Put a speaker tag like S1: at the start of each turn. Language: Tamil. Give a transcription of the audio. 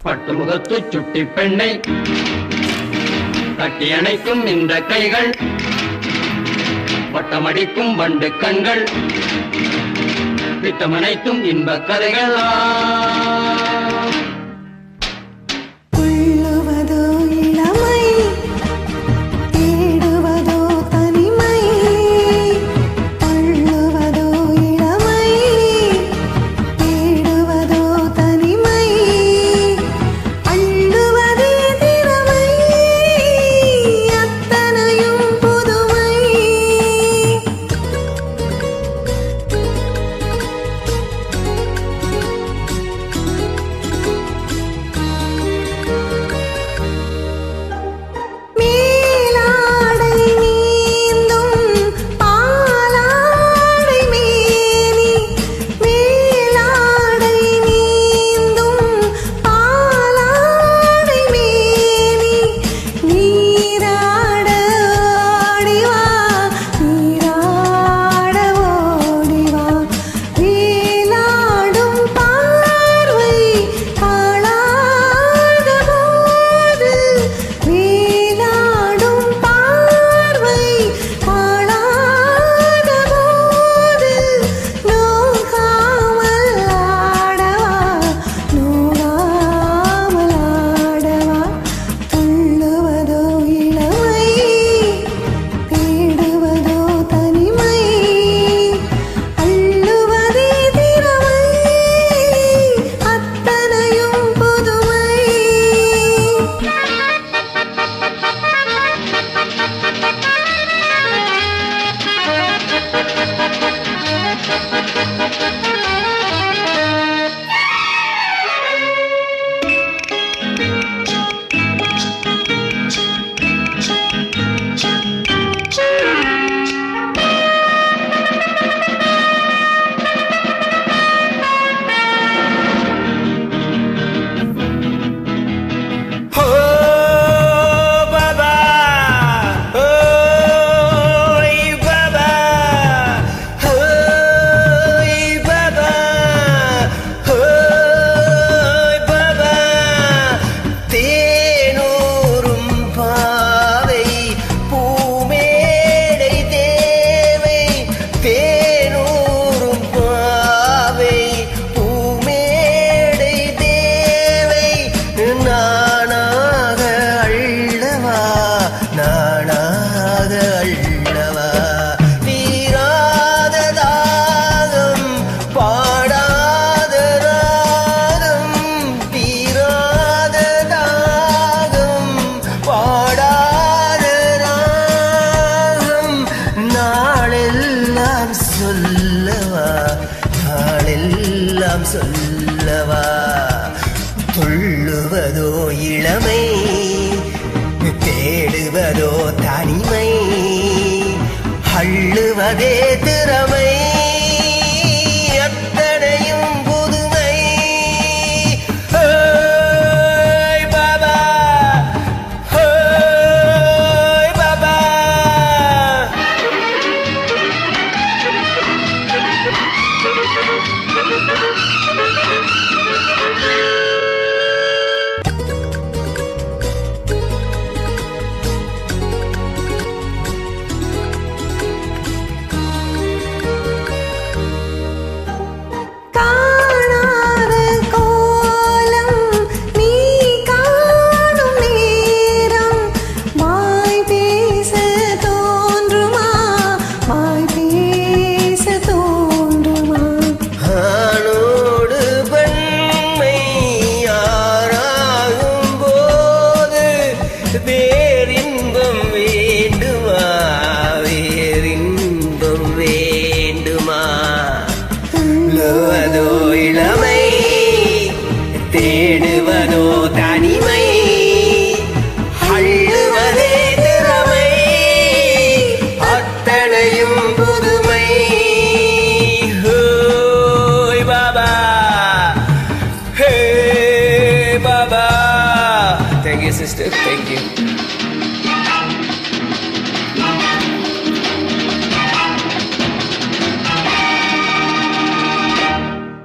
S1: பட்டு முகத்து சுட்டி பெண்ணை தட்டி அணைக்கும் இந்த கைகள் வட்டமடிக்கும் வண்டு கண்கள் பித்தமனைத்தும் இன்ப கதைகளா
S2: பாடம் சொல்லவா? துள்ளுவதோ இளமை தேடுவதோ தனிமை அள்ளுவதே திறமை. விடுவதோ தனிமை? அள்ளுவதே திறமை. அத்தனையும் புதுமை.
S3: ஹோய் Baba. Hey Baba. Thank you sister thank you